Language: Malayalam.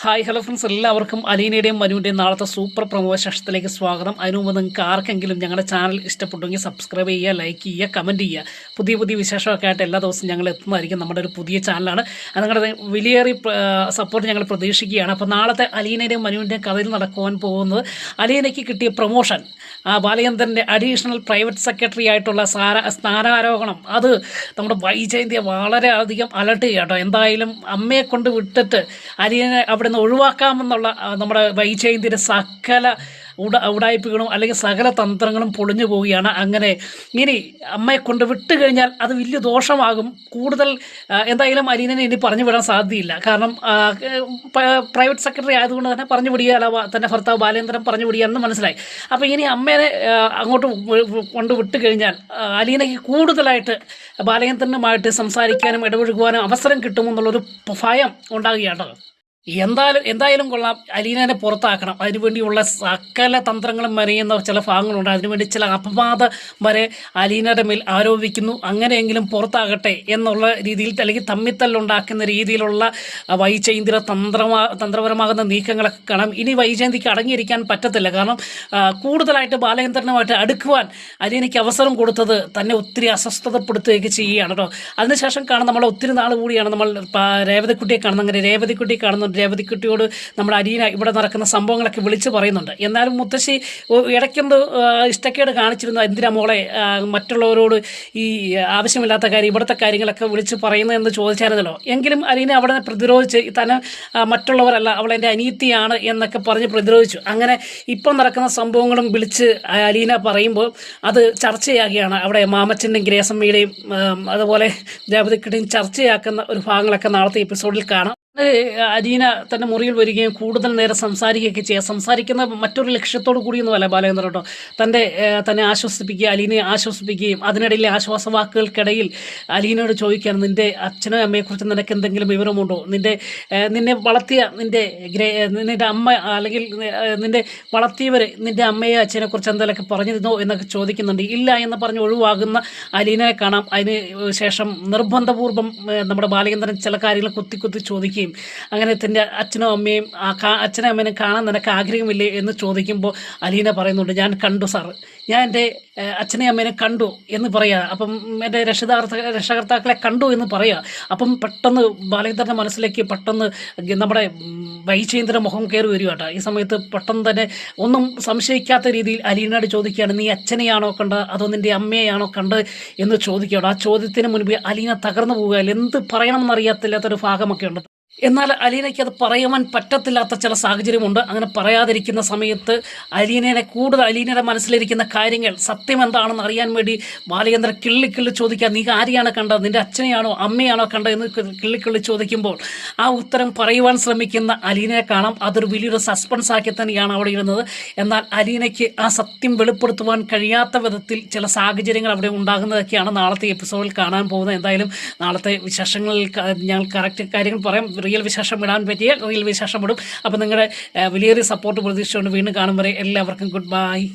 ഹായ് ഹലോ ഫ്രണ്ട്സ് എല്ലാവർക്കും അലീനയുടെയും മനുവിന്റെയും നാളത്തെ സൂപ്പർ പ്രമോ സെഷത്തിലേക്ക് സ്വാഗതം. അതിനു മുമ്പ് നിങ്ങൾക്ക് ആർക്കെങ്കിലും ഞങ്ങളുടെ ചാനൽ ഇഷ്ടപ്പെട്ടെങ്കിൽ സബ്സ്ക്രൈബ് ചെയ്യുക ലൈക്ക് ചെയ്യുക കമന്റ് ചെയ്യുക. പുതിയ പുതിയ വിശേഷമൊക്കെ ആയിട്ട് എല്ലാ ദിവസവും ഞങ്ങൾ എത്തുന്നതായിരിക്കും നമ്മുടെ ഒരു പുതിയ ചാനലാണ് നിങ്ങളുടെ വിലയേറി സപ്പോർട്ട് ഞങ്ങൾ പ്രതീക്ഷിക്കുകയാണ്. അപ്പോൾ നാളത്തെ അലീനയുടെയും മനുവിന്റെയും കഥയിൽ നടക്കുവാൻ പോകുന്നത് അലീനയ്ക്ക് കിട്ടിയ പ്രൊമോഷൻ ബാലചന്ദ്രന്റെ അഡീഷണൽ പ്രൈവറ്റ് സെക്രട്ടറി ആയിട്ടുള്ള സാര സ്ഥാനാരോഹണം. അത് നമ്മുടെ വൈജയന്തിയെ വളരെയധികം അലർട്ട് ചെയ്യാം കേട്ടോ. എന്തായാലും അമ്മയെ കൊണ്ട് വിട്ടിട്ട് അലീനെ അവിടെ നിന്ന് ഒഴിവാക്കാമെന്നുള്ള നമ്മുടെ വൈജയന്തിന്റെ സകല ഉട ഉടായ്പകളും അല്ലെങ്കിൽ സകല തന്ത്രങ്ങളും പൊളിഞ്ഞു പോവുകയാണ്. അങ്ങനെ ഇനി അമ്മയെ കൊണ്ട് വിട്ടു കഴിഞ്ഞാൽ അത് വലിയ ദോഷമാകും. കൂടുതൽ എന്തായാലും അലീനെ ഇനി പറഞ്ഞു വിടാൻ സാധ്യതയില്ല. കാരണം പ്രൈവറ്റ് സെക്രട്ടറി ആയതുകൊണ്ട് തന്നെ പറഞ്ഞു വിടുകയല്ല. വ- തന്റെ ഭർത്താവ് ബാലേന്ദ്രൻ പറഞ്ഞു വിടുകയാണെന്ന് മനസ്സിലായി. അപ്പോൾ ഇനി അമ്മേനെ അങ്ങോട്ട് കൊണ്ട് വിട്ടു കഴിഞ്ഞാൽ അലീനയ്ക്ക് കൂടുതലായിട്ട് ബാലേന്ദ്രനുമായിട്ട് സംസാരിക്കാനും ഇടപഴകുവാനും അവസരം കിട്ടുമെന്നുള്ളൊരു ഭയം ഉണ്ടാകുകയാണ്. എന്തായാലും എന്തായാലും കൊള്ളാം. അലീനനെ പുറത്താക്കണം. അതിനുവേണ്ടിയുള്ള സകല തന്ത്രങ്ങളും മെനയുന്ന ചില ഭാഗങ്ങളുണ്ട്. അതിനുവേണ്ടി ചില അപവാദ വരെ അലീനയുടെ മേൽ ആരോപിക്കുന്നു. അങ്ങനെയെങ്കിലും പുറത്താകട്ടെ എന്നുള്ള രീതിയിൽ അല്ലെങ്കിൽ തമ്മിത്തല്ലുണ്ടാക്കുന്ന രീതിയിലുള്ള വൈചേന്ദ്ര തന്ത്രമാ തന്ത്രപരമാകുന്ന നീക്കങ്ങളൊക്കെ കാണാം. ഇനി വൈചൈന്തിക്ക് അടങ്ങിയിരിക്കാൻ പറ്റത്തില്ല. കാരണം കൂടുതലായിട്ട് ബാലചന്ദ്രനുമായിട്ട് അടുക്കുവാൻ അലീനയ്ക്ക് അവസരം കൊടുത്തത് തന്നെ ഒത്തിരി അസ്വസ്ഥതപ്പെടുത്തുകയൊക്കെ ചെയ്യുകയാണ് കേട്ടോ. അതിനുശേഷം കാണാൻ നമ്മൾ ഒത്തിരി നാൾ കൂടിയാണ് നമ്മൾ രേവതിക്കുട്ടിയെ കാണുന്നത്. അങ്ങനെ രേവതിക്കുട്ടിയെ കാണുന്നുണ്ട് രേവതിക്കുട്ടിയോട് നമ്മുടെ അരീന ഇവിടെ നടക്കുന്ന സംഭവങ്ങളൊക്കെ വിളിച്ച് പറയുന്നുണ്ട്. എന്നാലും മുത്തശ്ശി ഇടയ്ക്കൊന്ന് ഇഷ്ടക്കേട് കാണിച്ചിരുന്നു. എന്തിനാ മോളെ മറ്റുള്ളവരോട് ഈ ആവശ്യമില്ലാത്ത കാര്യം ഇവിടുത്തെ കാര്യങ്ങളൊക്കെ വിളിച്ച് പറയുന്നതെന്ന് ചോദിച്ചായിരുന്നല്ലോ. എങ്കിലും അലീന അവിടെ പ്രതിരോധിച്ച് തന്നെ മറ്റുള്ളവരല്ല അവൾ എന്റെ അനീതിയാണ് എന്നൊക്കെ പറഞ്ഞ് പ്രതിരോധിച്ചു. അങ്ങനെ ഇപ്പം നടക്കുന്ന സംഭവങ്ങളും വിളിച്ച് അലീന പറയുമ്പോൾ അത് ചർച്ചയാകുകയാണ്. അവിടെ മാമച്ചന്റെയും ഗ്രേസമ്മയുടെയും അതുപോലെ ദേവതക്കിടെയും ചർച്ചയാക്കുന്ന ഒരു ഭാഗങ്ങളൊക്കെ നാളത്തെ എപ്പിസോഡിൽ കാണാം. അരീന തന്റെ മുറിയിൽ വരികയും കൂടുതൽ നേരം സംസാരിക്കുകയൊക്കെ ചെയ്യുക സംസാരിക്കുന്ന മറ്റൊരു ലക്ഷ്യത്തോടു കൂടിയൊന്നുമല്ല ബാലചന്ദ്രൻ കേട്ടോ. തന്റെ തന്നെ ആശ്വസിപ്പിക്കുക അലീനയെ ആശ്വസിപ്പിക്കുകയും അതിനിടയിലെ ആശ്വാസവാക്കുകൾക്കിടയിൽ അലീനയോട് ചോദിക്കുകയാണ് നിന്റെ അച്ഛനും അമ്മയെക്കുറിച്ച് നിനക്ക് എന്തെങ്കിലും വിവരമുണ്ടോ? നിന്റെ നിന്നെ വളർത്തിയ നിന്റെ ഗ്രേ നിന്റെ അമ്മ അല്ലെങ്കിൽ നിന്റെ വളർത്തിയവർ നിന്റെ അമ്മയെ അച്ഛനെക്കുറിച്ച് എന്തെങ്കിലുമൊക്കെ പറഞ്ഞിരുന്നോ എന്നൊക്കെ ചോദിക്കുന്നുണ്ട്. ഇല്ല എന്ന് പറഞ്ഞ് ഒഴിവാകുന്ന അലീനയെ കാണാം. അതിന് ശേഷം നിർബന്ധപൂർവം നമ്മുടെ ബാലചന്ദ്രൻ ചില കാര്യങ്ങൾ കുത്തി കുത്തി ചോദിക്കുകയും അങ്ങനെ തന്റെ അച്ഛനും അമ്മയും ആ അച്ഛനും അമ്മേനെ കാണാൻ നിനക്ക് ആഗ്രഹമില്ലേ എന്ന് ചോദിക്കുമ്പോൾ അലീന പറയുന്നുണ്ട് ഞാൻ കണ്ടു സാർ. ഞാൻ എന്റെ അച്ഛനെയും അമ്മേനെ കണ്ടു എന്ന് പറയുക അപ്പം എന്റെ രക്ഷിതാർത്ഥ രക്ഷകർത്താക്കളെ കണ്ടു എന്ന് പറയുക അപ്പം പെട്ടെന്ന് ബാലചന്ദ്രന്റെ മനസ്സിലേക്ക് പെട്ടെന്ന് നമ്മുടെ വൈചേന്ദ്ര മുഖം കയറി വരിക കേട്ടോ. ഈ സമയത്ത് പെട്ടെന്ന് തന്നെ ഒന്നും സംശയിക്കാത്ത രീതിയിൽ അലീനയോട് ചോദിക്കുകയാണ് നീ അച്ഛനെയാണോ കണ്ടത്? അതോ നിന്റെ അമ്മയെയാണോ കണ്ടത്? എന്ന് ചോദിക്കുകയാണ് ആ ചോദ്യത്തിന് മുൻപ് അലീന തകർന്നു പോകുക എന്ത് പറയണമെന്നറിയാത്തില്ലാത്തൊരു ഭാഗമൊക്കെ ഉണ്ട്. എന്നാൽ അലീനയ്ക്ക് അത് പറയുവാൻ പറ്റത്തില്ലാത്ത ചില സാഹചര്യമുണ്ട്. അങ്ങനെ പറയാതിരിക്കുന്ന സമയത്ത് അലീനയെ കൂടുതൽ അലീനയുടെ മനസ്സിലിരിക്കുന്ന കാര്യങ്ങൾ സത്യം എന്താണെന്ന് അറിയാൻ വേണ്ടി ബാലചന്ദ്രൻ കിള്ളിക്കിള്ളി ചോദിക്കുക നീ ആരെയാണ് കണ്ടത്? നിന്റെ അച്ഛനെയാണോ അമ്മയാണോ കണ്ടത്? എന്ന് കിള്ളി കിള്ളി ചോദിക്കുമ്പോൾ ആ ഉത്തരം പറയുവാൻ ശ്രമിക്കുന്ന അലീനയെ കാണാം. അതൊരു വലിയൊരു സസ്പെൻസ് ആക്കി തന്നെയാണ് അവിടെ ഇരുന്നത്. എന്നാൽ അലീനയ്ക്ക് ആ സത്യം വെളിപ്പെടുത്തുവാൻ കഴിയാത്ത വിധത്തിൽ ചില സാഹചര്യങ്ങൾ അവിടെ ഉണ്ടാകുന്നതൊക്കെയാണ് നാളത്തെ എപ്പിസോഡിൽ കാണാൻ പോകുന്നത്. എന്തായാലും നാളത്തെ വിശേഷങ്ങളിൽ ഞാൻ കറക്റ്റ് കാര്യങ്ങൾ പറയാം. റിയൽ വിശേഷം ഇടാൻ പറ്റിയ റിയൽ വിശേഷം ഇടും അപ്പോൾ നിങ്ങളുടെ വലിയൊരു സപ്പോർട്ട് പ്രതീക്ഷിച്ചുകൊണ്ട് വീണ്ടും കാണും വരെ എല്ലാവർക്കും ഗുഡ് ബൈ